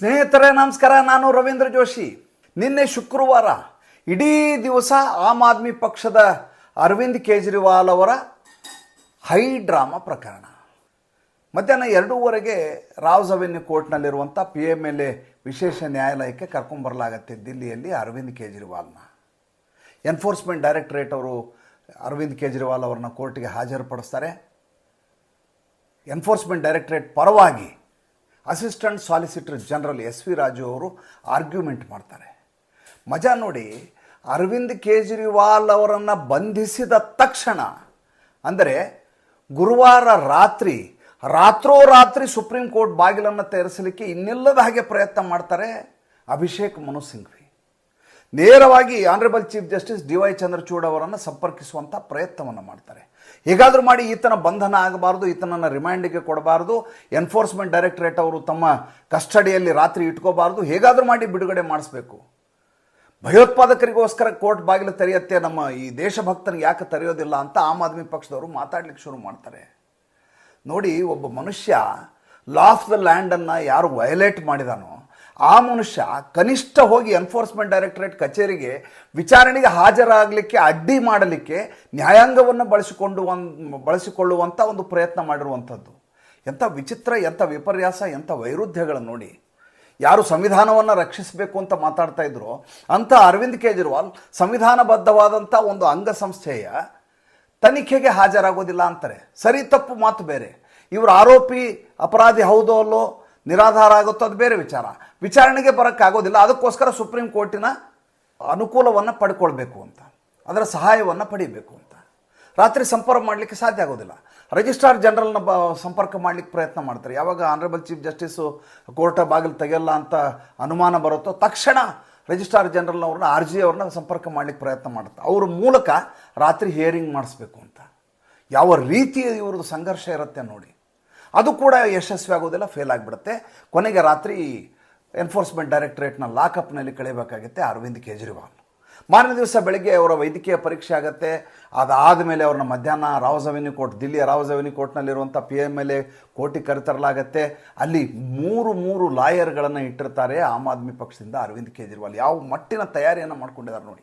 ಸ್ನೇಹಿತರೆ, ನಮಸ್ಕಾರ. ನಾನು ರವೀಂದ್ರ ಜೋಶಿ. ನಿನ್ನೆ ಶುಕ್ರವಾರ ಇಡೀ ದಿವಸ ಆಮ್ ಆದ್ಮಿ ಪಕ್ಷದ ಅರವಿಂದ್ ಕೇಜ್ರಿವಾಲ್ ಅವರ ಹೈ ಡ್ರಾಮಾ ಪ್ರಕರಣ. ಮಧ್ಯಾಹ್ನ ಎರಡೂವರೆಗೆ ರಾವ್ ಅವೆನ್ಯೂ ಕೋರ್ಟ್ನಲ್ಲಿರುವಂಥ ಪಿ ಎಂ ಎಲ್ ಎ ವಿಶೇಷ ನ್ಯಾಯಾಲಯಕ್ಕೆ ಕರ್ಕೊಂಬರಲಾಗತ್ತೆ ದಿಲ್ಲಿಯಲ್ಲಿ ಅರವಿಂದ್ ಕೇಜ್ರಿವಾಲ್ನ. ಎನ್ಫೋರ್ಸ್ಮೆಂಟ್ ಡೈರೆಕ್ಟರೇಟ್ ಅವರು ಅರವಿಂದ್ ಕೇಜ್ರಿವಾಲ್ ಅವರನ್ನ ಕೋರ್ಟ್ಗೆ ಹಾಜರುಪಡಿಸ್ತಾರೆ. ಎನ್ಫೋರ್ಸ್ಮೆಂಟ್ ಡೈರೆಕ್ಟರೇಟ್ ಪರವಾಗಿ assistant solicitor general S V Raju ಅವರು ಆರ್ಗ್ಯುಮೆಂಟ್ ಮಾಡ್ತಾರೆ. ಮಜಾ ನೋಡಿ, ಅರವಿಂದ್ ಕೇಜ್ರಿವಾಲ್ ಅವರನ್ನು ಬಂಧಿಸಿದ ತಕ್ಷಣ, ಅಂದರೆ ಗುರುವಾರ ರಾತ್ರಿ, ರಾತ್ರೋರಾತ್ರಿ ಸುಪ್ರೀಂ ಕೋರ್ಟ್ ಬಾಗಿಲನ್ನು ತೆರೆಸಲಿಕ್ಕೆ ಇನ್ನಿಲ್ಲದ ಹಾಗೆ ಪ್ರಯತ್ನ ಮಾಡ್ತಾರೆ ಅಭಿಷೇಕ್ ಮನು ಸಿಂಘ್ವಿ. ನೇರವಾಗಿ honourable chief justice D Y Chandrachud ಅವರನ್ನು ಸಂಪರ್ಕಿಸುವಂಥ ಪ್ರಯತ್ನವನ್ನು ಮಾಡ್ತಾರೆ. ಹೇಗಾದರೂ ಮಾಡಿ ಈತನ ಬಂಧನ ಆಗಬಾರ್ದು, ಈತನನ್ನು ರಿಮ್ಯಾಂಡಿಗೆ ಕೊಡಬಾರ್ದು ಎನ್ಫೋರ್ಸ್ಮೆಂಟ್ ಡೈರೆಕ್ಟರೇಟ್ ಅವರು ತಮ್ಮ ಕಸ್ಟಡಿಯಲ್ಲಿ ರಾತ್ರಿ ಇಟ್ಕೋಬಾರ್ದು, ಹೇಗಾದರೂ ಮಾಡಿ ಬಿಡುಗಡೆ ಮಾಡಿಸ್ಬೇಕು. ಭಯೋತ್ಪಾದಕರಿಗೋಸ್ಕರ ಕೋರ್ಟ್ ಬಾಗಿಲು ತೆರೆಯುತ್ತೆ, ನಮ್ಮ ಈ ದೇಶಭಕ್ತನಿಗೆ ಯಾಕೆ ತೆರೆಯೋದಿಲ್ಲ ಅಂತ ಆಮ್ ಆದ್ಮಿ ಪಕ್ಷದವರು ಮಾತಾಡ್ಲಿಕ್ಕೆ ಶುರು ಮಾಡ್ತಾರೆ. ನೋಡಿ, ಒಬ್ಬ ಮನುಷ್ಯ ಲಾ ಆಫ್ ದ ಲ್ಯಾಂಡನ್ನು ಯಾರು ವಯಲೇಟ್ ಮಾಡಿದಾನೋ ಆ ಮನುಷ್ಯ ಕನಿಷ್ಠ ಹೋಗಿ ಎನ್ಫೋರ್ಸ್ಮೆಂಟ್ ಡೈರೆಕ್ಟರೇಟ್ ಕಚೇರಿಗೆ ವಿಚಾರಣೆಗೆ ಹಾಜರಾಗಲಿಕ್ಕೆ, ಅಡ್ಡಿ ಮಾಡಲಿಕ್ಕೆ ನ್ಯಾಯಾಂಗವನ್ನು ಬಳಸಿಕೊಂಡು ಒಂದು ಬಳಸಿಕೊಳ್ಳುವಂಥ ಒಂದು ಪ್ರಯತ್ನ ಮಾಡಿರುವಂಥದ್ದು. ಎಂಥ ವಿಚಿತ್ರ, ಎಂಥ ವಿಪರ್ಯಾಸ, ಎಂಥ ವೈರುಧ್ಯಗಳು ನೋಡಿ. ಯಾರು ಸಂವಿಧಾನವನ್ನು ರಕ್ಷಿಸಬೇಕು ಅಂತ ಮಾತಾಡ್ತಾ ಇದ್ರು, ಅಂಥ ಅರವಿಂದ್ ಕೇಜ್ರಿವಾಲ್ ಸಂವಿಧಾನಬದ್ಧವಾದಂಥ ಒಂದು ಅಂಗಸಂಸ್ಥೆಯ ತನಿಖೆಗೆ ಹಾಜರಾಗೋದಿಲ್ಲ ಅಂತಾರೆ. ಸರಿ, ತಪ್ಪು ಮಾತು ಬೇರೆ. ಇವರು ಆರೋಪಿ, ಅಪರಾಧಿ ಹೌದೋ ಅಲ್ಲೋ ನಿರಾಧಾರ ಆಗುತ್ತೋ ಅದು ಬೇರೆ ವಿಚಾರ. ವಿಚಾರಣೆಗೆ ಬರೋಕ್ಕಾಗೋದಿಲ್ಲ. ಅದಕ್ಕೋಸ್ಕರ ಸುಪ್ರೀಂ ಕೋರ್ಟಿನ ಅನುಕೂಲವನ್ನು ಪಡ್ಕೊಳ್ಬೇಕು ಅಂತ. ಅದರ ಸಹಾಯವನ್ನು ಪಡಿಬೇಕು ಅಂತ. ರಾತ್ರಿ ಸಂಪರ್ಕ ಮಾಡಲಿಕ್ಕೆ ಸಾಧ್ಯ ಆಗೋದಿಲ್ಲ. ರಿಜಿಸ್ಟ್ರಾರ್ ಜನರಲ್ನ ಬ, ಸಂಪರ್ಕ ಮಾಡಲಿಕ್ಕೆ ಪ್ರಯತ್ನ ಮಾಡ್ತಾರೆ. ಯಾವಾಗ ಆನರೇಬಲ್ ಚೀಫ್ ಜಸ್ಟಿಸು ಕೋರ್ಟ ಬಾಗಿಲು ತೆಗೆಯಲ್ಲ ಅಂತ ಅನುಮಾನ ಬರುತ್ತೋ ತಕ್ಷಣ ರಿಜಿಸ್ಟ್ರಾರ್ ಜನರಲ್ನವ್ರನ್ನ ಆರ್ ಜಿ ಅವ್ರನ್ನ ಸಂಪರ್ಕ ಮಾಡಲಿಕ್ಕೆ ಪ್ರಯತ್ನ ಮಾಡುತ್ತೆ. ಅವ್ರ ಮೂಲಕ ರಾತ್ರಿ ಹಿಯರಿಂಗ್ ಮಾಡಿಸ್ಬೇಕು ಅಂತ. ಯಾವ ರೀತಿ ಇವ್ರದ್ದು ಸಂಘರ್ಷ ಇರುತ್ತೆ ನೋಡಿ. ಅದು ಕೂಡ ಯಶಸ್ವಿ ಆಗೋದಿಲ್ಲ ಫೇಲ್ ಆಗಿಬಿಡುತ್ತೆ. ಕೊನೆಗೆ ರಾತ್ರಿ ಎನ್ಫೋರ್ಸ್ಮೆಂಟ್ ಡೈರೆಕ್ಟರೇಟ್ನ ಲಾಕಪ್ನಲ್ಲಿ ಕಳೆಯಬೇಕಾಗುತ್ತೆ ಅರವಿಂದ್ ಕೇಜ್ರಿವಾಲ್. ಮಾರನೇ ದಿವಸ ಬೆಳಗ್ಗೆ ಅವರ ವೈದ್ಯಕೀಯ ಪರೀಕ್ಷೆ ಆಗುತ್ತೆ. ಅದಾದ ಮೇಲೆ ಅವ್ರನ್ನ ಮಧ್ಯಾಹ್ನ ರಾವ್ಸ್ ಅವೆನ್ಯೂ ಕೋರ್ಟ್ ದಿಲ್ಲಿಯ ರಾವ್ಸ್ ಅವೆನ್ಯೂ ಕೋರ್ಟ್ನಲ್ಲಿರುವಂಥ ಪಿ ಎಂ ಎಲ್ ಎ ಕೋರ್ಟಿಗೆ ಕರೆತರಲಾಗತ್ತೆ. ಅಲ್ಲಿ ಮೂರು ಮೂರು ಲಾಯರ್ಗಳನ್ನು ಇಟ್ಟಿರ್ತಾರೆ ಆಮ್ ಆದ್ಮಿ ಪಕ್ಷದಿಂದ ಅರವಿಂದ್ ಕೇಜ್ರಿವಾಲ್. ಯಾವ ಮಟ್ಟಿನ ತಯಾರಿಯನ್ನು ಮಾಡ್ಕೊಂಡಿದ್ದಾರೆ ನೋಡಿ.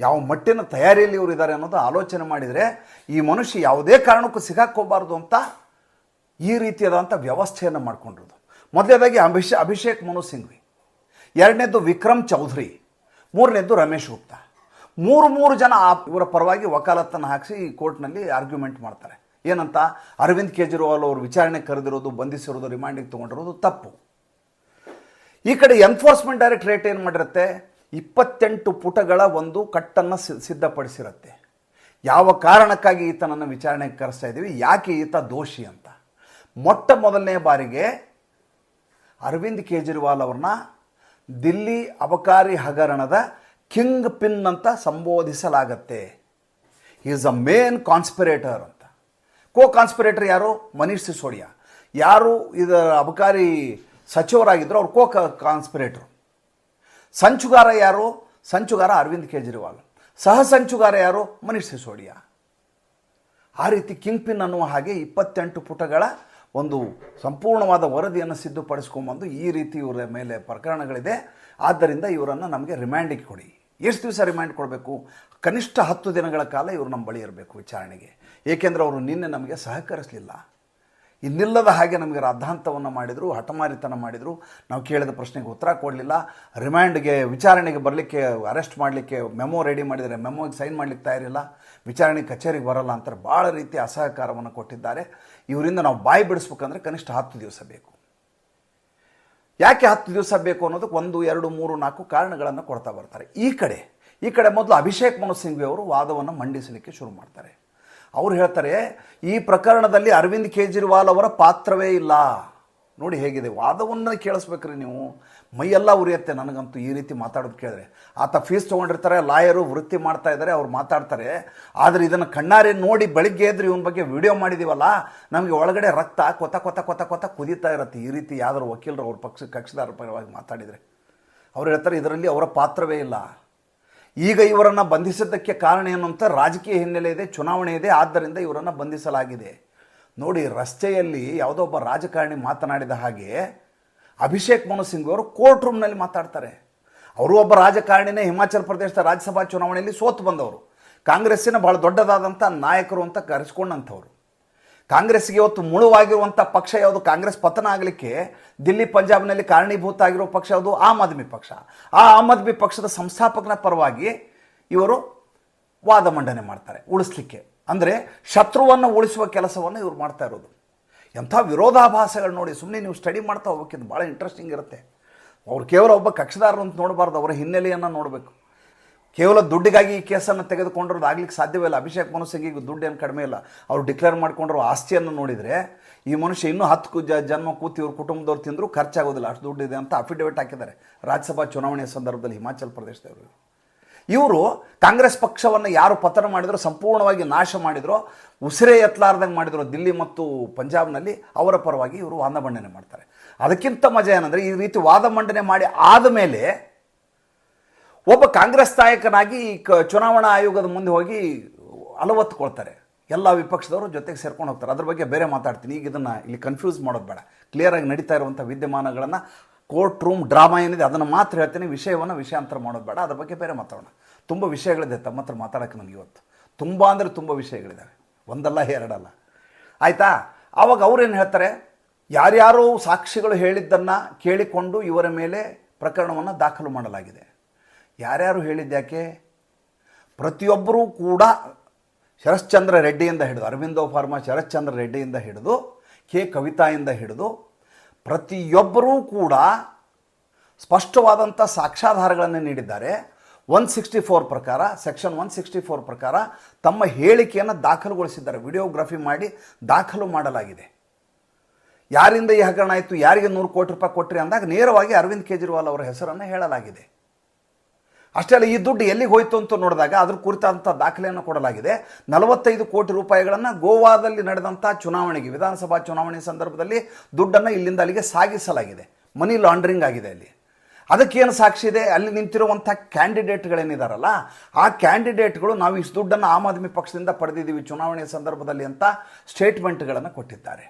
ಯಾವ ಮಟ್ಟಿನ ತಯಾರಿಯಲ್ಲಿ ಇವರು ಇದ್ದಾರೆ ಅನ್ನೋದು ಆಲೋಚನೆ ಮಾಡಿದರೆ ಈ ಮನುಷ್ಯ ಯಾವುದೇ ಕಾರಣಕ್ಕೂ ಸಿಗಾಕೋಬಾರ್ದು ಅಂತ ಈ ರೀತಿಯಾದಂಥ ವ್ಯವಸ್ಥೆಯನ್ನು ಮಾಡಿಕೊಂಡಿರೋದು. ಮೊದಲನೇದಾಗಿ ಅಭಿಷೇ, ಅಭಿಷೇಕ್ ಮನು ಸಿಂಘ್ವಿ. ಎರಡನೇದು ವಿಕ್ರಮ್ ಚೌಧರಿ. ಮೂರನೇದು ರಮೇಶ್ ಗುಪ್ತಾ. ಮೂರು ಮೂರು ಜನ ಇವರ ಪರವಾಗಿ ವಕಾಲತ್ತನ್ನು ಹಾಕಿಸಿ ಈ ಕೋರ್ಟ್ನಲ್ಲಿ ಆರ್ಗ್ಯುಮೆಂಟ್ ಮಾಡ್ತಾರೆ. ಏನಂತ? ಅರವಿಂದ್ ಕೇಜ್ರಿವಾಲ್ ಅವರು ವಿಚಾರಣೆ ಕರೆದಿರೋದು, ಬಂಧಿಸಿರೋದು, ರಿಮಾಂಡಿಗೆ ತೊಗೊಂಡಿರೋದು ತಪ್ಪು. ಈ ಕಡೆ ಎನ್ಫೋರ್ಸ್ಮೆಂಟ್ ಡೈರೆಕ್ಟ್ರೇಟ್ ಏನು ಮಾಡಿರುತ್ತೆ? ಇಪ್ಪತ್ತೆಂಟು ಪುಟಗಳ ಒಂದು ಕಟ್ಟನ್ನು ಸಿದ್ಧಪಡಿಸಿರುತ್ತೆ. ಯಾವ ಕಾರಣಕ್ಕಾಗಿ ಈತನನ್ನು ವಿಚಾರಣೆಗೆ ಕರೆಸ್ತಾ ಇದ್ದೀವಿ ಯಾಕೆ ಈತ ದೋಷಿ ಅಂತ. ಮೊಟ್ಟ ಮೊದಲನೇ ಬಾರಿಗೆ ಅರವಿಂದ್ ಕೇಜ್ರಿವಾಲ್ ಅವ್ರನ್ನ ದಿಲ್ಲಿ ಅಬಕಾರಿ ಹಗರಣದ ಕಿಂಗ್ ಪಿನ್ ಅಂತ ಸಂಬೋಧಿಸಲಾಗತ್ತೆ. ಈಸ್ ಅ ಮೇನ್ ಕಾನ್ಸ್ಪಿರೇಟರ್ ಅಂತ. ಕೋ ಕಾನ್ಸ್ಪಿರೇಟರ್ ಯಾರು? ಮನೀಷ್ ಸಿಸೋಡಿಯಾ. ಯಾರು ಇದರ ಅಬಕಾರಿ ಸಚಿವರಾಗಿದ್ದರು ಅವ್ರು ಕೋ ಕಾನ್ಸ್ಪಿರೇಟರ್ ಸಂಚುಗಾರ ಯಾರು? ಸಂಚುಗಾರ ಅರವಿಂದ್ ಕೇಜ್ರಿವಾಲ್. ಸಹ ಸಂಚುಗಾರ ಯಾರು? ಮನೀಷ್ ಸಿಸೋಡಿಯಾ. ಆ ರೀತಿ ಕಿಂಗ್ ಪಿನ್ ಅನ್ನುವ ಹಾಗೆ ಇಪ್ಪತ್ತೆಂಟು ಪುಟಗಳ ಒಂದು ಸಂಪೂರ್ಣವಾದ ವರದಿಯನ್ನು ಸಿದ್ಧಪಡಿಸ್ಕೊಂಬಂದು ಈ ರೀತಿ ಇವರ ಮೇಲೆ ಪ್ರಕರಣಗಳಿದೆ. ಆದ್ದರಿಂದ ಇವರನ್ನು ನಮಗೆ ರಿಮ್ಯಾಂಡಿಗೆ ಕೊಡಿ. ಎಷ್ಟು ದಿವಸ ರಿಮ್ಯಾಂಡ್ ಕೊಡಬೇಕು? ಕನಿಷ್ಠ ಹತ್ತು ದಿನಗಳ ಕಾಲ ಇವರು ನಮ್ಮ ಬಳಿ ಇರಬೇಕು ವಿಚಾರಣೆಗೆ. ಏಕೆಂದರೆ ಅವರು ನಿನ್ನೆ ನಮಗೆ ಸಹಕರಿಸಲಿಲ್ಲ. ಇನ್ನಿಲ್ಲದ ಹಾಗೆ ನಮಗೆ ರಾದ್ಧಾಂತವನ್ನು ಮಾಡಿದರು, ಹಠಮಾರಿತನ ಮಾಡಿದರು. ನಾವು ಕೇಳಿದ ಪ್ರಶ್ನೆಗೆ ಉತ್ತರ ಕೊಡಲಿಲ್ಲ. ರಿಮ್ಯಾಂಡ್ಗೆ, ವಿಚಾರಣೆಗೆ ಬರಲಿಕ್ಕೆ, ಅರೆಸ್ಟ್ ಮಾಡಲಿಕ್ಕೆ, ಮೆಮೊ ರೆಡಿ ಮಾಡಿದರೆ ಮೆಮೊಗೆ ಸೈನ್ ಮಾಡಲಿಕ್ಕೆ ತಯಾರಿಲ್ಲ. ವಿಚಾರಣೆ ಕಚೇರಿಗೆ ಬರಲ್ಲ ಅಂತಾರೆ ಭಾಳ ರೀತಿ ಅಸಹಕಾರವನ್ನು ಕೊಟ್ಟಿದ್ದಾರೆ. ಇವರಿಂದ ನಾವು ಬಾಯಿ ಬಿಡಿಸ್ಬೇಕಂದ್ರೆ ಕನಿಷ್ಠ ಹತ್ತು ದಿವಸ ಬೇಕು. ಯಾಕೆ ಹತ್ತು ದಿವಸ ಬೇಕು ಅನ್ನೋದಕ್ಕೆ ಒಂದು, ಎರಡು, ಮೂರು, ನಾಲ್ಕು ಕಾರಣಗಳನ್ನು ಕೊಡ್ತಾ ಬರ್ತಾರೆ. ಈ ಕಡೆ ಈ ಕಡೆ ಮೊದಲು ಅಭಿಷೇಕ್ ಮನು ಸಿಂಘ್ವಿ ಅವರು ವಾದವನ್ನು ಮಂಡಿಸಲಿಕ್ಕೆ ಶುರು ಮಾಡ್ತಾರೆ. ಅವ್ರು ಹೇಳ್ತಾರೆ, ಈ ಪ್ರಕರಣದಲ್ಲಿ ಅರವಿಂದ್ ಕೇಜ್ರಿವಾಲ್ ಅವರ ಪಾತ್ರವೇ ಇಲ್ಲ. ನೋಡಿ ಹೇಗಿದೆ, ವಾದವನ್ನು ಕೇಳಿಸ್ಬೇಕ್ರಿ ನೀವು. ಮೈಯೆಲ್ಲ ಉರಿಯುತ್ತೆ ನನಗಂತೂ ಈ ರೀತಿ ಮಾತಾಡೋದು ಕೇಳಿದ್ರೆ. ಆತ ಫೀಸ್ ತೊಗೊಂಡಿರ್ತಾರೆ, ಲಾಯರು ವೃತ್ತಿ ಮಾಡ್ತಾ ಇದ್ದಾರೆ, ಅವ್ರು ಮಾತಾಡ್ತಾರೆ. ಆದರೆ ಇದನ್ನು ಕಣ್ಣಾರೆ ನೋಡಿ ಬೆಳಿಗ್ಗೆ ಎದ್ರೆ ಇವನ ಬಗ್ಗೆ ವಿಡಿಯೋ ಮಾಡಿದೀವಲ್ಲ, ನಮಗೆ ಒಳಗಡೆ ರಕ್ತ ಕೊತ ಕೊತ ಕೊತ ಕೊತ ಕುದೀತಾ ಇರುತ್ತೆ. ಈ ರೀತಿ ಯಾವ್ದಾರು ವಕೀಲರು ಅವ್ರ ಪಕ್ಷ, ಕಕ್ಷದಾರ ಪರವಾಗಿ ಮಾತಾಡಿದರೆ. ಅವ್ರು ಹೇಳ್ತಾರೆ, ಇದರಲ್ಲಿ ಅವರ ಪಾತ್ರವೇ ಇಲ್ಲ. ಈಗ ಇವರನ್ನು ಬಂಧಿಸಿದ್ದಕ್ಕೆ ಕಾರಣ ಏನು ಅಂತ ರಾಜಕೀಯ ಹಿನ್ನೆಲೆ ಇದೆ, ಚುನಾವಣೆ ಇದೆ, ಆದ್ದರಿಂದ ಇವರನ್ನು ಬಂಧಿಸಲಾಗಿದೆ. ನೋಡಿ, ರಸ್ತೆಯಲ್ಲಿ ಯಾವುದೋ ಒಬ್ಬ ರಾಜಕಾರಣಿ ಮಾತನಾಡಿದ ಹಾಗೆ ಅಭಿಷೇಕ್ ಮನು ಸಿಂಗ್ ಅವರು ಕೋರ್ಟ್ ರೂಮ್ನಲ್ಲಿ ಮಾತಾಡ್ತಾರೆ. ಅವರು ಒಬ್ಬ ರಾಜಕಾರಣಿನೇ ಹಿಮಾಚಲ ಪ್ರದೇಶದ ರಾಜ್ಯಸಭಾ ಚುನಾವಣೆಯಲ್ಲಿ ಸೋತು ಬಂದವರು. ಕಾಂಗ್ರೆಸ್ಸಿನ ಭಾಳ ದೊಡ್ಡದಾದಂಥ ನಾಯಕರು ಅಂತ ಕರೆಸ್ಕೊಂಡಂಥವ್ರು. ಕಾಂಗ್ರೆಸ್ಗೆ ಇವತ್ತು ಮುಳುವಾಗಿರುವಂಥ ಪಕ್ಷ ಯಾವುದು? ಕಾಂಗ್ರೆಸ್ ಪತನ ಆಗಲಿಕ್ಕೆ ದಿಲ್ಲಿ ಪಂಜಾಬ್ನಲ್ಲಿ ಕಾರಣೀಭೂತ ಆಗಿರೋ ಪಕ್ಷ ಯಾವುದು? ಆಮ್ ಆದ್ಮಿ ಪಕ್ಷ. ಆ ಆಮ್ ಆದ್ಮಿ ಪಕ್ಷದ ಸಂಸ್ಥಾಪಕನ ಪರವಾಗಿ ಇವರು ವಾದ ಮಂಡನೆ ಮಾಡ್ತಾರೆ, ಉಳಿಸ್ಲಿಕ್ಕೆ. ಅಂದರೆ ಶತ್ರುವನ್ನು ಉಳಿಸುವ ಕೆಲಸವನ್ನು ಇವರು ಮಾಡ್ತಾ ಇರೋದು. ಎಂಥ ವಿರೋಧಾಭಾಸಗಳು ನೋಡಿ ಸುಮ್ಮನೆ ನೀವು ಸ್ಟಡಿ ಮಾಡ್ತಾ ಹೋಗ್ಬೇಕಿದ್ದು ಭಾಳ ಇಂಟ್ರೆಸ್ಟಿಂಗ್ ಇರುತ್ತೆ. ಅವ್ರು ಕೇವಲ ಒಬ್ಬ ಕಕ್ಷದಾರರು ಅಂತ ನೋಡಬಾರ್ದು, ಅವರ ಹಿನ್ನೆಲೆಯನ್ನು ನೋಡಬೇಕು. ಕೇವಲ ದುಡ್ಡಿಗಾಗಿ ಈ ಕೇಸನ್ನು ತೆಗೆದುಕೊಂಡಿರೋದು ಆಗ್ಲಿಕ್ಕೆ ಸಾಧ್ಯವಿಲ್ಲ ಅಭಿಷೇಕ್ ಮನು ಈಗ ದುಡ್ಡು ಏನು ಕಡಿಮೆ ಇಲ್ಲ. ಅವ್ರು ಡಿಕ್ಲೇರ್ ಮಾಡ್ಕೊಂಡಿರೋ ಆಸ್ತಿಯನ್ನು ನೋಡಿದರೆ ಈ ಮನುಷ್ಯ ಇನ್ನೂ ಹತ್ತು ಜನ್ಮ ಕೂತಿ ಇವ್ರ ಕುಟುಂಬದವ್ರು ತಿಂದರೂ ಖರ್ಚಾಗೋದಿಲ್ಲ. ಅಷ್ಟು ದುಡ್ಡು ಇದೆ ಅಂತ ಅಫಿಡವಿಟ್ ಹಾಕಿದ್ದಾರೆ. ರಾಜ್ಯಸಭಾ ಚುನಾವಣೆಯ ಸಂದರ್ಭದಲ್ಲಿ ಹಿಮಾಚಲ ಪ್ರದೇಶದವರು. ಇವರು ಕಾಂಗ್ರೆಸ್ ಪಕ್ಷವನ್ನು ಯಾರು ಪತನ ಮಾಡಿದ್ರು, ಸಂಪೂರ್ಣವಾಗಿ ನಾಶ ಮಾಡಿದ್ರು, ಉಸಿರೇ ಎತ್ತಲಾರ್ದಂಗೆ ಮಾಡಿದ್ರು ದಿಲ್ಲಿ ಮತ್ತು ಪಂಜಾಬ್ನಲ್ಲಿ ಅವರ ಪರವಾಗಿ ಇವರು ವಾದ ಮಂಡನೆ ಮಾಡ್ತಾರೆ. ಅದಕ್ಕಿಂತ ಮಜಾ ಏನಂದರೆ ಈ ರೀತಿ ವಾದ ಮಂಡನೆ ಮಾಡಿ ಆದಮೇಲೆ ಒಬ್ಬ ಕಾಂಗ್ರೆಸ್ ನಾಯಕನಾಗಿ ಚುನಾವಣಾ ಆಯೋಗದ ಮುಂದೆ ಹೋಗಿ ಅಲವತ್ತುಕೊಳ್ತಾರೆ. ಎಲ್ಲ ವಿಪಕ್ಷದವರು ಜೊತೆಗೆ ಸೇರ್ಕೊಂಡು ಹೋಗ್ತಾರೆ. ಅದ್ರ ಬಗ್ಗೆ ಬೇರೆ ಮಾತಾಡ್ತೀನಿ. ಈಗ ಇದನ್ನು ಇಲ್ಲಿ ಕನ್ಫ್ಯೂಸ್ ಮಾಡೋದು ಬೇಡ. ಕ್ಲಿಯರಾಗಿ ನಡೀತಾ ಇರುವಂಥ ವಿದ್ಯಮಾನಗಳನ್ನು ಕೋರ್ಟ್ ರೂಮ್ ಡ್ರಾಮಾ ಏನಿದೆ ಅದನ್ನು ಮಾತ್ರ ಹೇಳ್ತೀನಿ. ವಿಷಯವನ್ನು ವಿಷಯಾಂತರ ಮಾಡೋದು ಬೇಡ. ಅದ್ರ ಬಗ್ಗೆ ಬೇರೆ ಮಾತಾಡೋಣ. ತುಂಬ ವಿಷಯಗಳಿದೆ ತಮ್ಮ ಹತ್ರ ಮಾತಾಡೋಕ್ಕೆ ನನಗೆ ಇವತ್ತು. ತುಂಬ ಅಂದರೆ ತುಂಬ ವಿಷಯಗಳಿದ್ದಾವೆ ಒಂದಲ್ಲ, ಎರಡಲ್ಲ. ಆಯಿತಾ? ಆವಾಗ ಅವ್ರೇನು ಹೇಳ್ತಾರೆ? ಯಾರ್ಯಾರು ಸಾಕ್ಷಿಗಳು ಹೇಳಿದ್ದನ್ನು ಕೇಳಿಕೊಂಡು ಇವರ ಮೇಲೆ ಪ್ರಕರಣವನ್ನು ದಾಖಲು ಮಾಡಲಾಗಿದೆ. ಯಾರ್ಯಾರು ಹೇಳಿದ್ಯಾಕೆ ಪ್ರತಿಯೊಬ್ಬರೂ ಕೂಡ ಶರಶ್ಚಂದ್ರ ರೆಡ್ಡಿಯಿಂದ ಹಿಡಿದು, ಅರವಿಂದೋ ಫಾರ್ಮಾ ಶರಶ್ಚಂದ್ರ ರೆಡ್ಡಿಯಿಂದ ಹಿಡಿದು, ಕೆ ಕವಿತಾಯಿಂದ ಹಿಡಿದು, ಪ್ರತಿಯೊಬ್ಬರೂ ಕೂಡ ಸ್ಪಷ್ಟವಾದಂಥ ಸಾಕ್ಷ್ಯಾಧಾರಗಳನ್ನು ನೀಡಿದ್ದಾರೆ. ಒನ್ ಸಿಕ್ಸ್ಟಿ ಫೋರ್ ಪ್ರಕಾರ ಸೆಕ್ಷನ್ ಒನ್ ಸಿಕ್ಸ್ಟಿ ಫೋರ್ ಪ್ರಕಾರ ತಮ್ಮ ಹೇಳಿಕೆಯನ್ನು ದಾಖಲುಗೊಳಿಸಿದ್ದಾರೆ. ವಿಡಿಯೋಗ್ರಫಿ ಮಾಡಿ ದಾಖಲು ಮಾಡಲಾಗಿದೆ. ಯಾರಿಂದ ಈ ಹಗರಣ ಆಯಿತು? ಯಾರಿಗೆ ನೂರು ಕೋಟಿ ರೂಪಾಯಿ ಕೊಟ್ರಿ ಅಂದಾಗ ನೇರವಾಗಿ ಅರವಿಂದ್ ಕೇಜ್ರಿವಾಲ್ ಅವರ ಹೆಸರನ್ನು ಹೇಳಲಾಗಿದೆ. ಅಷ್ಟೇ ಅಲ್ಲ, ಈ ದುಡ್ಡು ಎಲ್ಲಿಗೆ ಹೋಯ್ತು ಅಂತ ನೋಡಿದಾಗ ಅದ್ರ ಕುರಿತಂಥ ದಾಖಲೆಯನ್ನು ಕೊಡಲಾಗಿದೆ. ನಲವತ್ತೈದು ಕೋಟಿ ರೂಪಾಯಿಗಳನ್ನು ಗೋವಾದಲ್ಲಿ ನಡೆದಂಥ ಚುನಾವಣೆಗೆ, ವಿಧಾನಸಭಾ ಚುನಾವಣೆ ಸಂದರ್ಭದಲ್ಲಿ ದುಡ್ಡನ್ನು ಇಲ್ಲಿಂದ ಅಲ್ಲಿಗೆ ಸಾಗಿಸಲಾಗಿದೆ. ಮನಿ ಲಾಂಡ್ರಿಂಗ್ ಆಗಿದೆ ಅಲ್ಲಿ. ಅದಕ್ಕೇನು ಸಾಕ್ಷಿ ಇದೆ? ಅಲ್ಲಿ ನಿಂತಿರುವಂಥ ಕ್ಯಾಂಡಿಡೇಟ್ಗಳೇನಿದಾರಲ್ಲ, ಆ ಕ್ಯಾಂಡಿಡೇಟ್ಗಳು ನಾವು ಇಷ್ಟು ದುಡ್ಡನ್ನು ಆಮ್ ಆದ್ಮಿ ಪಕ್ಷದಿಂದ ಪಡೆದಿದ್ದೀವಿ ಚುನಾವಣೆ ಸಂದರ್ಭದಲ್ಲಿ ಅಂತ ಸ್ಟೇಟ್ಮೆಂಟ್ಗಳನ್ನು ಕೊಟ್ಟಿದ್ದಾರೆ.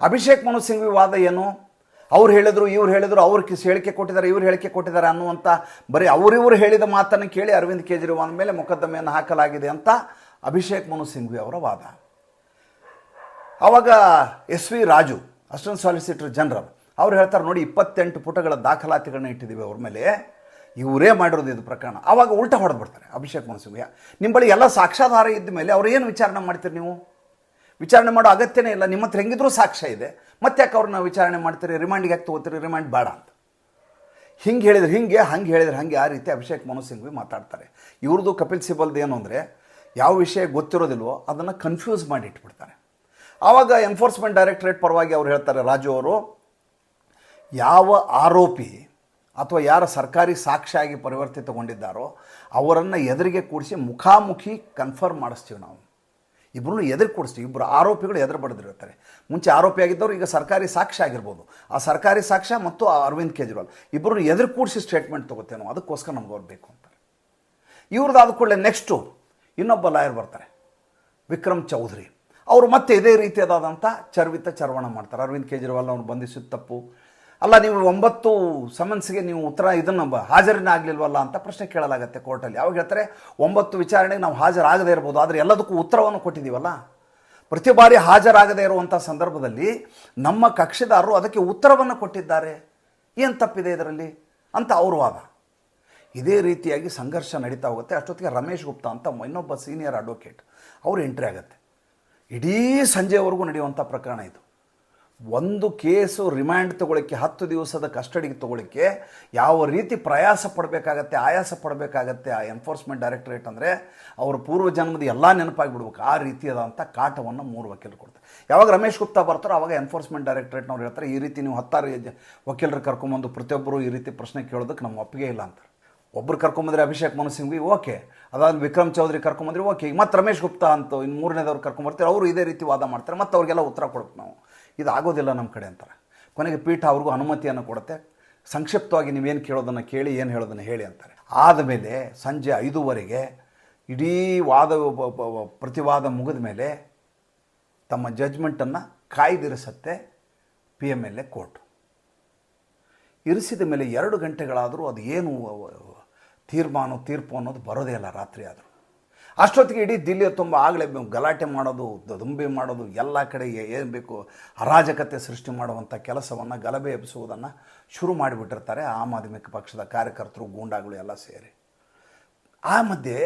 ಅಭಿಷೇಕ್ ಮನು ಸಿಂಗ್ ವಿವಾದ ಏನು? ಅವ್ರು ಹೇಳಿದ್ರು, ಇವ್ರು ಹೇಳಿದ್ರು, ಅವ್ರು ಕಿಸ್ ಹೇಳಿಕೆ ಕೊಟ್ಟಿದ್ದಾರೆ, ಇವ್ರು ಹೇಳಿಕೆ ಕೊಟ್ಟಿದ್ದಾರೆ ಅನ್ನುವಂಥ ಬರೀ ಅವರಿವರು ಹೇಳಿದ ಮಾತನ್ನು ಕೇಳಿ ಅರವಿಂದ್ ಕೇಜ್ರಿವಾಲ್ ಮೇಲೆ ಮೊಕದ್ದಮೆಯನ್ನು ಹಾಕಲಾಗಿದೆ ಅಂತ ಅಭಿಷೇಕ್ ಮನು ಸಿಂಘ್ವಿ ಅವರ ವಾದ. ಆವಾಗ S V Raju, assistant solicitor general, ಅವ್ರು ಹೇಳ್ತಾರೆ, ನೋಡಿ, ಇಪ್ಪತ್ತೆಂಟು ಪುಟಗಳ ದಾಖಲಾತಿಗಳನ್ನ ಇಟ್ಟಿದ್ದೀವಿ ಅವ್ರ ಮೇಲೆ. ಇವರೇ ಮಾಡಿರೋದು ಇದು ಪ್ರಕರಣ. ಆವಾಗ ಉಲ್ಟಾ ಹೊಡೆದ್ಬಿಡ್ತಾರೆ ಅಭಿಷೇಕ್ ಮನು ನಿಮ್ಮ ಬಳಿ ಎಲ್ಲ ಸಾಕ್ಷಾಧಾರ ಇದ್ದ ಮೇಲೆ ಅವ್ರು ಏನು ವಿಚಾರಣೆ ಮಾಡ್ತೀರಿ ನೀವು? ವಿಚಾರಣೆ ಮಾಡೋ ಅಗತ್ಯನೇ ಇಲ್ಲ. ನಿಮ್ಮ ಹತ್ರ ಹೆಂಗಿದ್ರೂ ಸಾಕ್ಷ್ಯ ಇದೆ. ಮತ್ತೆ ಯಾಕೆ ಅವ್ರನ್ನ ವಿಚಾರಣೆ ಮಾಡ್ತೀರಿ? ರಿಮಾಂಡ್ ಯಾಕೆ ತಗೋತೀರಿ? ರಿಮಾಂಡ್ ಬೇಡ ಅಂತ. ಹಿಂಗೆ ಹೇಳಿದ್ರೆ ಹಿಂಗೆ, ಹಂಗೆ ಹೇಳಿದ್ರೆ ಹಂಗೆ ಆ ರೀತಿ ಅಭಿಷೇಕ್ ಮನು ಸಿಂಘ್ವಿ ಮಾತಾಡ್ತಾರೆ. ಇವ್ರದ್ದು ಕಪಿಲ್ ಸಿಬಲ್ದು ಏನು ಅಂದರೆ ಯಾವ ವಿಷಯ ಗೊತ್ತಿರೋದಿಲ್ವೋ ಅದನ್ನು ಕನ್ಫ್ಯೂಸ್ ಮಾಡಿ ಇಟ್ಬಿಡ್ತಾರೆ. ಆವಾಗ ಎನ್ಫೋರ್ಸ್ಮೆಂಟ್ ಡೈರೆಕ್ಟರೇಟ್ ಪರವಾಗಿ ಅವ್ರು ಹೇಳ್ತಾರೆ, ರಾಜು ಅವರು, ಯಾವ ಆರೋಪಿ ಅಥವಾ ಯಾರ ಸರ್ಕಾರಿ ಸಾಕ್ಷಿಯಾಗಿ ಪರಿವರ್ತಿತಗೊಂಡಿದ್ದಾರೋ ಅವರನ್ನು ಎದುರಿಗೆ ಕೂಡಿಸಿ ಮುಖಾಮುಖಿ ಕನ್ಫರ್ಮ್ ಮಾಡಿಸ್ತೀವಿ ನಾವು. ಇಬ್ಬರನ್ನು ಎದುರು ಕೂಡಿಸ್ತೀವಿ ಇಬ್ಬರು ಆರೋಪಿಗಳು ಎದುರು ಬಡಿದಿರ್ತಾರೆ ಮುಂಚೆ ಆರೋಪಿಯಾಗಿದ್ದವರು ಈಗ ಸರ್ಕಾರಿ ಸಾಕ್ಷ್ಯ ಆಗಿರ್ಬೋದು. ಆ ಸರ್ಕಾರಿ ಸಾಕ್ಷ್ಯ ಮತ್ತು ಆ ಅರವಿಂದ್ ಕೇಜ್ರಿವಾಲ್. ಇಬ್ಬರನ್ನು ಎದುರು ಕೂಡಿಸಿ ಸ್ಟೇಟ್ಮೆಂಟ್ ತೊಗೋತೇವೆ ನಾವು. ಅದಕ್ಕೋಸ್ಕರ ನಮ್ಗೆ ಅವ್ರು ಬೇಕು ಅಂತಾರೆ. ಇವ್ರದ್ದು ಆದ ಕೂಡಲೇ ನೆಕ್ಸ್ಟು ಇನ್ನೊಬ್ಬ ಲಾಯರ್ ಬರ್ತಾರೆ. ವಿಕ್ರಮ್ ಚೌಧರಿ. ಅವರು ಮತ್ತೆ ಇದೇ ರೀತಿಯಾದಂಥ ಚರ್ವಿತ ಚರ್ವಣ ಮಾಡ್ತಾರೆ. ಅರವಿಂದ್ ಕೇಜ್ರಿವಾಲ್ ಅವ್ರು ಬಂಧಿಸಿದ ತಪ್ಪು. ಅಲ್ಲ, ನೀವು ಒಂಬತ್ತು ಸಮನ್ಸ್ಗೆ ನೀವು ಉತ್ತರ ಇದನ್ನು ಹಾಜರಿನ ಆಗಲಿಲ್ವಲ್ಲ ಅಂತ ಪ್ರಶ್ನೆ ಕೇಳಲಾಗತ್ತೆ ಕೋರ್ಟಲ್ಲಿ. ಯಾವಾಗ ಹೇಳ್ತಾರೆ? ಒಂಬತ್ತು ವಿಚಾರಣೆಗೆ ನಾವು ಹಾಜರಾಗದೇ ಇರ್ಬೋದು, ಆದರೆ ಎಲ್ಲದಕ್ಕೂ ಉತ್ತರವನ್ನು ಕೊಟ್ಟಿದ್ದೀವಲ್ಲ? ಪ್ರತಿ ಬಾರಿ ಹಾಜರಾಗದೇ ಇರುವಂಥ ಸಂದರ್ಭದಲ್ಲಿ ನಮ್ಮ ಕಕ್ಷಿದಾರರು ಅದಕ್ಕೆ ಉತ್ತರವನ್ನು ಕೊಟ್ಟಿದ್ದಾರೆ. ಏನು ತಪ್ಪಿದೆ ಇದರಲ್ಲಿ? ಅಂತ ಅವ್ರ ವಾದ. ಇದೇ ರೀತಿಯಾಗಿ ಸಂಘರ್ಷ ನಡೀತಾ ಹೋಗುತ್ತೆ. ಅಷ್ಟೊತ್ತಿಗೆ ರಮೇಶ್ ಗುಪ್ತಾ ಅಂತ ಇನ್ನೊಬ್ಬ ಸೀನಿಯರ್ ಅಡ್ವೊಕೇಟ್, ಅವರು ಎಂಟ್ರಿ ಆಗುತ್ತೆ. ಇಡೀ ಸಂಜೆವರೆಗೂ ನಡೆಯುವಂಥ ಪ್ರಕರಣ ಇದು. ಒಂದು ಕೇಸು ರಿಮ್ಯಾಂಡ್ ತಗೊಳ್ಳಿಕ್ಕೆ ಹತ್ತು ದಿವಸದ ಕಸ್ಟಡಿಗೆ ತಗೊಳ್ಳಿಕ್ಕೆ ಯಾವ ರೀತಿ ಪ್ರಯಾಸ ಪಡಬೇಕಾಗತ್ತೆ, ಆಯಾಸ ಪಡಬೇಕಾಗತ್ತೆ ಆ ಎನ್ಫೋರ್ಸ್ಮೆಂಟ್ ಡೈರೆಕ್ಟರೇಟ್ ಅಂದರೆ ಅವ್ರ ಪೂರ್ವ ಜನ್ಮದ ಎಲ್ಲ ನೆನಪಾಗಿಬಿಡ್ಬೇಕು. ಆ ರೀತಿಯಾದಂಥ ಕಾಟವನ್ನು ಮೂರು ವಕೀಲರು ಕೊಡ್ತಾರೆ. ಯಾವಾಗ ರಮೇಶ್ ಗುಪ್ತಾ ಬರ್ತಾರೋ ಅವಾಗ ಎನ್ಫೋರ್ಸ್ಮೆಂಟ್ ಡೈರೆಕ್ಟರೇಟ್ನವ್ರು ಹೇಳ್ತಾರೆ, ಈ ರೀತಿ ನೀವು ಹತ್ತಾರು ವಕೀಲರು ಕರ್ಕೊಂಬಂದು ಪ್ರತಿಯೊಬ್ಬರು ಈ ರೀತಿ ಪ್ರಶ್ನೆ ಕೇಳೋದಕ್ಕೆ ನಮ್ಮ ಒಪ್ಪಿಗೆ ಇಲ್ಲ ಅಂತಾರೆ. ಒಬ್ಬರು ಕರ್ಕೊಂಬಂದ್ರೆ ಅಭಿಷೇಕ್ ಮನು ಸಿಂಘ್ವಿ, ಓಕೆ. ಅದಾದ ವಿಕ್ರಮ್ ಚೌಧರಿ ಕರ್ಕೊಂಬಂದ್ರೆ ಓಕೆ. ಈಗ ಮತ್ತೆ ರಮೇಶ್ ಗುಪ್ತಾ ಅಂತ ಇನ್ನು ಮೂರನೇದವ್ರು ಕರ್ಕೊಂಬರ್ತಾರೆ, ಅವರು ಇದೇ ರೀತಿ ವಾದ ಮಾಡ್ತಾರೆ, ಮತ್ತು ಅವ್ರಿಗೆಲ್ಲ ಉತ್ತರ ಕೊಡ್ಬೇಕು ನಾವು. ಇದು ಆಗೋದಿಲ್ಲ ನಮ್ಮ ಕಡೆ ಅಂತಾರೆ. ಕೊನೆಗೆ ಪೀಠ ಅವ್ರಿಗೂ ಅನುಮತಿಯನ್ನು ಕೊಡುತ್ತೆ. ಸಂಕ್ಷಿಪ್ತವಾಗಿ ನೀವೇನು ಕೇಳೋದನ್ನು ಕೇಳಿ, ಏನು ಹೇಳೋದನ್ನು ಹೇಳಿ ಅಂತಾರೆ. ಆದಮೇಲೆ ಸಂಜೆ ಐದೂವರೆಗೆ ಇಡೀ ವಾದ, ಪ್ರತಿವಾದ ಮುಗಿದ ಮೇಲೆ ತಮ್ಮ ಜಜ್ಮೆಂಟನ್ನು ಕಾಯ್ದಿರಿಸತ್ತೆ P M L A court. ಇರಿಸಿದ ಮೇಲೆ ಎರಡು ಗಂಟೆಗಳಾದರೂ ಅದು ಏನು ತೀರ್ಮಾನ, ತೀರ್ಪು ಅನ್ನೋದು ಬರೋದೇ ಇಲ್ಲ ರಾತ್ರಿ ಆದರೂ. ಅಷ್ಟೊತ್ತಿಗೆ ಇಡೀ ದಿಲ್ಲಿ ತುಂಬ ಆಗಲೇ ಗಲಾಟೆ ಮಾಡೋದು, ದುಂಬಿ ಮಾಡೋದು, ಎಲ್ಲ ಕಡೆ ಏನು ಬೇಕು, ಅರಾಜಕತೆ ಸೃಷ್ಟಿ ಮಾಡುವಂಥ ಕೆಲಸವನ್ನು ಗಲಭೆ ಎಬ್ಬಿಸುವುದನ್ನು ಶುರು ಮಾಡಿಬಿಟ್ಟಿರ್ತಾರೆ ಆಮ್ ಆದ್ಮಿ ಪಕ್ಷದ ಕಾರ್ಯಕರ್ತರು, ಗೂಂಡಾಗಳು ಎಲ್ಲ ಸೇರಿ. ಆ ಮಧ್ಯೆ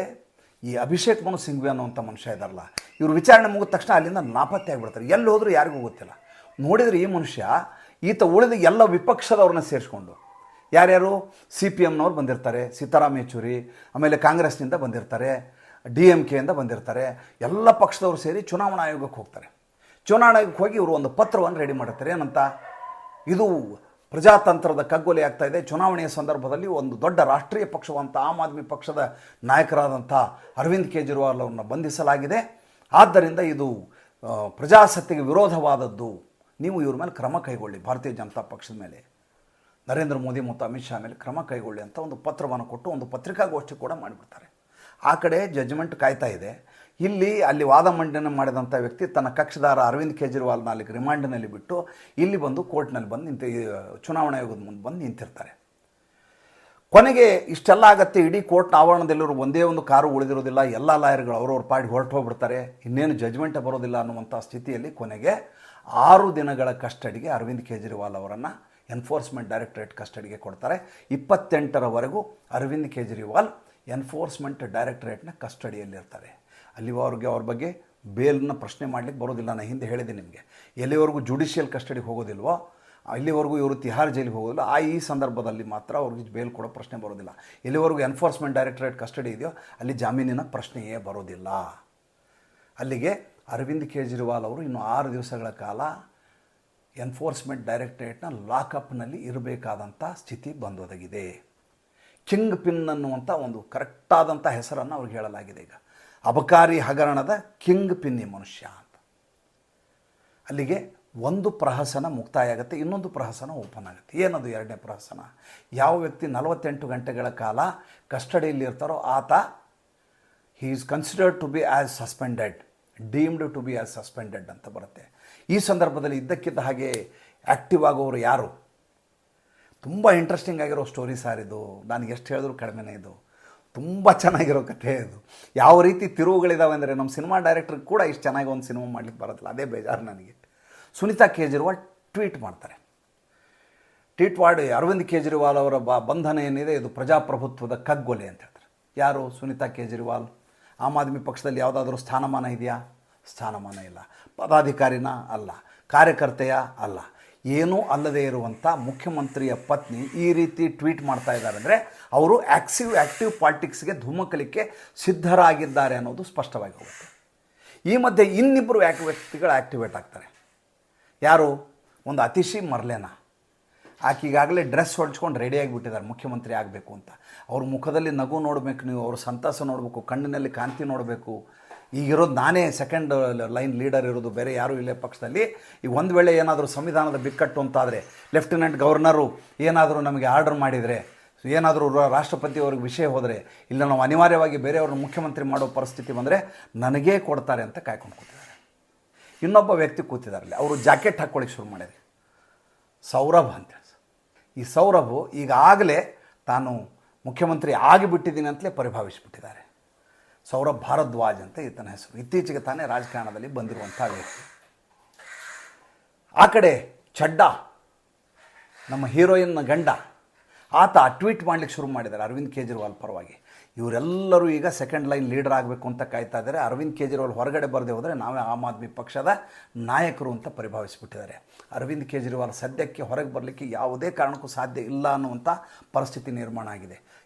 ಈ ಅಭಿಷೇಕ್ ಮನು ಸಿಂಘ್ವಿ ಅನ್ನುವಂಥ ಮನುಷ್ಯ ಇದ್ದಾರಲ್ಲ, ಇವ್ರು ವಿಚಾರಣೆ ಮುಗಿದ ತಕ್ಷಣ ಅಲ್ಲಿಂದ ನಾಪತ್ತೆ ಆಗಿಬಿಡ್ತಾರೆ. ಎಲ್ಲಿ ಹೋದರೂ ಯಾರಿಗೂ ಗೊತ್ತಿಲ್ಲ. ನೋಡಿದರೆ ಈ ಮನುಷ್ಯ ಈತ ಉಳಿದ ಎಲ್ಲ ವಿಪಕ್ಷದವ್ರನ್ನ ಸೇರಿಸ್ಕೊಂಡು, ಯಾರ್ಯಾರು ಸಿ ಪಿ ಎಮ್ನವ್ರು ಬಂದಿರ್ತಾರೆ ಸೀತಾರಾಮ್ ಯೆಚೂರಿ ಆಮೇಲೆ ಕಾಂಗ್ರೆಸ್ನಿಂದ ಬಂದಿರ್ತಾರೆ ಡಿ ಎಂ ಕೆಯಿಂದ ಬಂದಿರ್ತಾರೆ. ಎಲ್ಲ ಪಕ್ಷದವರು ಸೇರಿ ಚುನಾವಣಾ ಆಯೋಗಕ್ಕೆ ಹೋಗ್ತಾರೆ. ಚುನಾವಣಾ ಆಯೋಗಕ್ಕೆ ಹೋಗಿ ಇವರು ಒಂದು ಪತ್ರವನ್ನು ರೆಡಿ ಮಾಡ್ತಾರೆ ಏನಂತ? ಇದು ಪ್ರಜಾತಂತ್ರದ ಕಗ್ಗೊಲೆ ಆಗ್ತಾ ಇದೆ. ಚುನಾವಣೆಯ ಸಂದರ್ಭದಲ್ಲಿ ಒಂದು ದೊಡ್ಡ ರಾಷ್ಟ್ರೀಯ ಪಕ್ಷವಂತ, ಆಮ್ ಆದ್ಮಿ ಪಕ್ಷದ ನಾಯಕರಾದಂಥ ಅರವಿಂದ್ ಕೇಜ್ರಿವಾಲ್ ಅವರನ್ನು ಬಂಧಿಸಲಾಗಿದೆ. ಆದ್ದರಿಂದ ಇದು ಪ್ರಜಾಸತ್ತೆಗೆ ವಿರೋಧವಾದದ್ದು. ನೀವು ಇವ್ರ ಮೇಲೆ ಕ್ರಮ ಕೈಗೊಳ್ಳಿ, ಭಾರತೀಯ ಜನತಾ ಪಕ್ಷದ ಮೇಲೆ. ನರೇಂದ್ರ ಮೋದಿ ಮತ್ತು ಅಮಿತ್ ಶಾ ಮೇಲೆ ಕ್ರಮ ಕೈಗೊಳ್ಳಿ ಅಂತ ಒಂದು ಪತ್ರವನ್ನು ಕೊಟ್ಟು ಒಂದು ಪತ್ರಿಕಾಗೋಷ್ಠಿ ಕೂಡ ಮಾಡಿಬಿಡ್ತಾರೆ. ಆ ಕಡೆ ಜಜ್ಮೆಂಟ್ ಕಾಯ್ತಾ ಇದೆ. ಇಲ್ಲಿ ಅಲ್ಲಿ ವಾದ ಮಂಡನೆ ಮಾಡಿದಂಥ ವ್ಯಕ್ತಿ ತನ್ನ ಕಕ್ಷದಾರ ಅರವಿಂದ್ ಕೇಜ್ರಿವಾಲ್ನ ಅಲ್ಲಿಗೆ ರಿಮಾಂಡ್ನಲ್ಲಿ ಬಿಟ್ಟು ಇಲ್ಲಿ ಬಂದು ಕೋರ್ಟ್ನಲ್ಲಿ ಬಂದು ನಿಂತ ಚುನಾವಣಾ ಆಯೋಗದ ಮುಂದೆ ಬಂದು ನಿಂತಿರ್ತಾರೆ. ಕೊನೆಗೆ ಇಷ್ಟೆಲ್ಲ ಆಗತ್ತೆ, ಇಡೀ ಕೋರ್ಟ್ನ ಆವರಣದಲ್ಲಿರೋ ಒಂದೇ ಒಂದು ಕಾರು ಉಳಿದಿರೋದಿಲ್ಲ, ಎಲ್ಲ ಲಾಯರ್ಗಳು ಅವ್ರವ್ರ ಪಾಡಿ ಹೊರಟು ಹೋಗ್ಬಿಡ್ತಾರೆ ಇನ್ನೇನು ಜಜ್ಮೆಂಟ್ ಬರೋದಿಲ್ಲ ಅನ್ನುವಂಥ ಸ್ಥಿತಿಯಲ್ಲಿ ಕೊನೆಗೆ ಆರು ದಿನಗಳ ಕಸ್ಟಡಿಗೆ ಅರವಿಂದ್ ಕೇಜ್ರಿವಾಲ್ ಅವರನ್ನು ಎನ್ಫೋರ್ಸ್ಮೆಂಟ್ ಡೈರೆಕ್ಟರೇಟ್ ಕಸ್ಟಡಿಗೆ ಕೊಡ್ತಾರೆ. ಇಪ್ಪತ್ತೆಂಟರವರೆಗೂ ಅರವಿಂದ್ ಕೇಜ್ರಿವಾಲ್ ಎನ್ಫೋರ್ಸ್ಮೆಂಟ್ ಡೈರೆಕ್ಟರೇಟ್ನ ಕಸ್ಟಡಿಯಲ್ಲಿರ್ತಾರೆ. ಅಲ್ಲಿವರೆಗೆ ಅವ್ರ ಬಗ್ಗೆ ಬೇಲ್ನ ಪ್ರಶ್ನೆ ಮಾಡಲಿಕ್ಕೆ ಬರೋದಿಲ್ಲ. ನಾನು ಹಿಂದೆ ಹೇಳಿದೆ ನಿಮಗೆ. ಎಲ್ಲಿವರೆಗೂ ಜುಡಿಷಿಯಲ್ ಕಸ್ಟಡಿಗೆ ಹೋಗೋದಿಲ್ವೋ, ಅಲ್ಲಿವರೆಗೂ ಇವರು ತಿಹಾರ್ ಜೈಲಿಗೆ ಹೋಗೋದಿಲ್ಲ. ಆ ಈ ಸಂದರ್ಭದಲ್ಲಿ ಮಾತ್ರ ಅವ್ರಿಗೆ ಬೇಲ್ ಕೊಡೋ ಪ್ರಶ್ನೆ ಬರೋದಿಲ್ಲ. ಎಲ್ಲಿವರೆಗೂ ಎನ್ಫೋರ್ಸ್ಮೆಂಟ್ ಡೈರೆಕ್ಟರೇಟ್ ಕಸ್ಟಡಿ ಇದೆಯೋ, ಅಲ್ಲಿ ಜಾಮೀನಿನ ಪ್ರಶ್ನೆಯೇ ಬರೋದಿಲ್ಲ. ಅಲ್ಲಿಗೆ ಅರವಿಂದ್ ಕೇಜ್ರಿವಾಲ್ ಅವರು ಇನ್ನು ಆರು ದಿವಸಗಳ ಕಾಲ ಎನ್ಫೋರ್ಸ್ಮೆಂಟ್ ಡೈರೆಕ್ಟರೇಟ್ನ ಲಾಕಪ್ನಲ್ಲಿ ಇರಬೇಕಾದಂಥ ಸ್ಥಿತಿ ಬಂದೊದಗಿದೆ. ಕಿಂಗ್ ಪಿನ್ ಅನ್ನುವಂಥ ಒಂದು ಕರೆಕ್ಟಾದಂಥ ಹೆಸರನ್ನು ಅವ್ರಿಗೆ ಹೇಳಲಾಗಿದೆ ಈಗ. ಅಬಕಾರಿ ಹಗರಣದ ಕಿಂಗ್ ಪಿನ್ ಈ ಮನುಷ್ಯ ಅಂತ. ಅಲ್ಲಿಗೆ ಒಂದು ಪ್ರಹಸನ ಮುಕ್ತಾಯ ಆಗುತ್ತೆ ಇನ್ನೊಂದು ಪ್ರಹಸನ ಓಪನ್ ಆಗುತ್ತೆ ಏನದು ಎರಡನೇ ಪ್ರಹಸನ? ಯಾವ ವ್ಯಕ್ತಿ ನಲವತ್ತೆಂಟು ಗಂಟೆಗಳ ಕಾಲ ಕಸ್ಟಡಿಯಲ್ಲಿ ಇರ್ತಾರೋ ಆತ he is considered to be as suspended deemed to be as suspended ಅಂತ ಬರುತ್ತೆ. ಈ ಸಂದರ್ಭದಲ್ಲಿ ಇದ್ದಕ್ಕಿದ್ದ ಹಾಗೆ ಆ್ಯಕ್ಟಿವ್ ಆಗೋರು ಯಾರು? ತುಂಬ ಇಂಟ್ರೆಸ್ಟಿಂಗ್ ಆಗಿರೋ ಸ್ಟೋರಿ ಸಾರ್ ಇದು. ನನಗೆ ಎಷ್ಟು ಹೇಳಿದ್ರು ಕಡಿಮೆನೇ ಇದು. ತುಂಬ ಚೆನ್ನಾಗಿರೋ ಕಥೆ ಇದು. ಯಾವ ರೀತಿ ತಿರುವುಗಳಿದಾವೆ ಅಂದರೆ ನಮ್ಮ ಸಿನಿಮಾ ಡೈರೆಕ್ಟ್ರಿಗೆ ಕೂಡ ಇಷ್ಟು ಚೆನ್ನಾಗಿ ಒಂದು ಸಿನಿಮಾ ಮಾಡ್ಲಿಕ್ಕೆ ಬರೋದಿಲ್ಲ ಅದೇ ಬೇಜಾರು ನನಗೆ. ಸುನೀತಾ ಕೇಜ್ರಿವಾಲ್ ಟ್ವೀಟ್ ಮಾಡ್ತಾರೆ. ಟ್ವೀಟ್ ಮಾಡಿ, ಅರವಿಂದ್ ಕೇಜ್ರಿವಾಲ್ ಅವರ ಬ, ಬಂಧನ ಏನಿದೆ, ಇದು ಪ್ರಜಾಪ್ರಭುತ್ವದ ಕಗ್ಗೊಲೆ ಅಂತ ಹೇಳ್ತಾರೆ. ಯಾರು? ಸುನೀತಾ ಕೇಜ್ರಿವಾಲ್. ಆಮ್ ಆದ್ಮಿ ಪಕ್ಷದಲ್ಲಿ ಯಾವುದಾದ್ರೂ ಸ್ಥಾನಮಾನ ಇದೆಯಾ? ಸ್ಥಾನಮಾನ ಇಲ್ಲ. ಪದಾಧಿಕಾರಿನ ಅಲ್ಲ. ಕಾರ್ಯಕರ್ತೆಯ ಅಲ್ಲ. ಏನೂ ಅಲ್ಲದೆ ಇರುವಂಥ ಮುಖ್ಯಮಂತ್ರಿಯ ಪತ್ನಿ ಈ ರೀತಿ ಟ್ವೀಟ್ ಮಾಡ್ತಾ ಇದ್ದಾರೆ ಅಂದರೆ ಅವರು ಆ್ಯಕ್ಸಿವ್ ಆ್ಯಕ್ಟಿವ್ ಪಾಲಿಟಿಕ್ಸ್ಗೆ ಧುಮುಕಲಿಕ್ಕೆ ಸಿದ್ಧರಾಗಿದ್ದಾರೆ ಅನ್ನೋದು ಸ್ಪಷ್ಟವಾಗಿ ಹೋಗುತ್ತೆ. ಈ ಮಧ್ಯೆ ಇನ್ನಿಬ್ಬರು ಯಾಕೆ ವ್ಯಕ್ತಿಗಳು ಆ್ಯಕ್ಟಿವೇಟ್ ಆಗ್ತಾರೆ. ಯಾರು? ಒಂದು ಅತಿಶಿ ಮರ್ಲೇನ. ಆಕೆ ಈಗಾಗಲೇ ಡ್ರೆಸ್ ಹೊಡ್ಸ್ಕೊಂಡು ರೆಡಿಯಾಗಿ ಬಿಟ್ಟಿದ್ದಾರೆ ಮುಖ್ಯಮಂತ್ರಿ ಆಗಬೇಕು ಅಂತ. ಅವ್ರ ಮುಖದಲ್ಲಿ ನಗು ನೋಡಬೇಕು ನೀವು, ಅವ್ರ ಸಂತಸ ನೋಡಬೇಕು, ಕಣ್ಣಿನಲ್ಲಿ ಕಾಂತಿ ನೋಡಬೇಕು. ಈಗಿರೋದು ನಾನೇ ಸೆಕೆಂಡ್ ಲೈನ್ ಲೀಡರ್ ಇರೋದು, ಬೇರೆ ಯಾರೂ ಇಲ್ಲೇ ಪಕ್ಷದಲ್ಲಿ. ಈಗ ಒಂದು ವೇಳೆ ಏನಾದರೂ ಸಂವಿಧಾನದ ಬಿಕ್ಕಟ್ಟು ಅಂತಾದರೆ ಲೆಫ್ಟಿನೆಂಟ್ ಗವರ್ನರು ಏನಾದರೂ ನಮಗೆ ಆರ್ಡರ್ ಮಾಡಿದರೆ, ಏನಾದರೂ ರಾಷ್ಟ್ರಪತಿ ಅವ್ರಿಗೆ ವಿಷಯ ಹೋದರೆ, ಇಲ್ಲ ನಾವು ಅನಿವಾರ್ಯವಾಗಿ ಬೇರೆಯವ್ರನ್ನ ಮುಖ್ಯಮಂತ್ರಿ ಮಾಡೋ ಪರಿಸ್ಥಿತಿ ಬಂದರೆ ನನಗೇ ಕೊಡ್ತಾರೆ ಅಂತ ಕಾಯ್ಕೊಂಡು ಕೂತಿದ್ದಾರೆ. ಇನ್ನೊಬ್ಬ ವ್ಯಕ್ತಿ ಕೂತಿದ್ದಾರೆ ಅವರು ಜಾಕೆಟ್ ಹಾಕ್ಕೊಳ್ಳಿಕ್ಕೆ ಶುರು ಮಾಡಿದೆ ಸೌರಭ್ ಅಂತ ಈ ಸೌರಭು ಈಗಾಗಲೇ ತಾನು ಮುಖ್ಯಮಂತ್ರಿ ಆಗಿಬಿಟ್ಟಿದ್ದೀನಿ ಅಂತಲೇ ಪರಿಭಾವಿಸಿಬಿಟ್ಟಿದ್ದಾರೆ. ಸೌರಭ್ ಭಾರದ್ವಾಜ್ ಅಂತ ಈತನ ಹೆಸರು. ಇತ್ತೀಚೆಗೆ ತಾನೇ ರಾಜಕಾರಣದಲ್ಲಿ ಬಂದಿರುವಂಥ ವ್ಯಕ್ತಿ. ಆ ಕಡೆ ಚಡ್ಡಾ, ನಮ್ಮ ಹೀರೋಯಿನ್ನ ಗಂಡ, ಆತ ಟ್ವೀಟ್ ಮಾಡಲಿಕ್ಕೆ ಶುರು ಮಾಡಿದ್ದಾರೆ ಅರವಿಂದ್ ಕೇಜ್ರಿವಾಲ್ ಪರವಾಗಿ. ಇವರೆಲ್ಲರೂ ಈಗ ಸೆಕೆಂಡ್ ಲೈನ್ ಲೀಡರ್ ಆಗಬೇಕು ಅಂತ ಕಾಯ್ತಾ ಇದ್ದಾರೆ. ಅರವಿಂದ್ ಕೇಜ್ರಿವಾಲ್ ಹೊರಗಡೆ ಬರದೆ ಹೋದರೆ ನಾವೇ ಆಮ್ ಆದ್ಮಿ ಪಕ್ಷದ ನಾಯಕರು ಅಂತ ಪರಿಭಾವಿಸಿಬಿಟ್ಟಿದ್ದಾರೆ. ಅರವಿಂದ್ ಕೇಜ್ರಿವಾಲ್ ಸದ್ಯಕ್ಕೆ ಹೊರಗೆ ಬರಲಿಕ್ಕೆ ಯಾವುದೇ ಕಾರಣಕ್ಕೂ ಸಾಧ್ಯ ಇಲ್ಲ ಅನ್ನುವಂಥ ಪರಿಸ್ಥಿತಿ ನಿರ್ಮಾಣ ಆಗಿದೆ.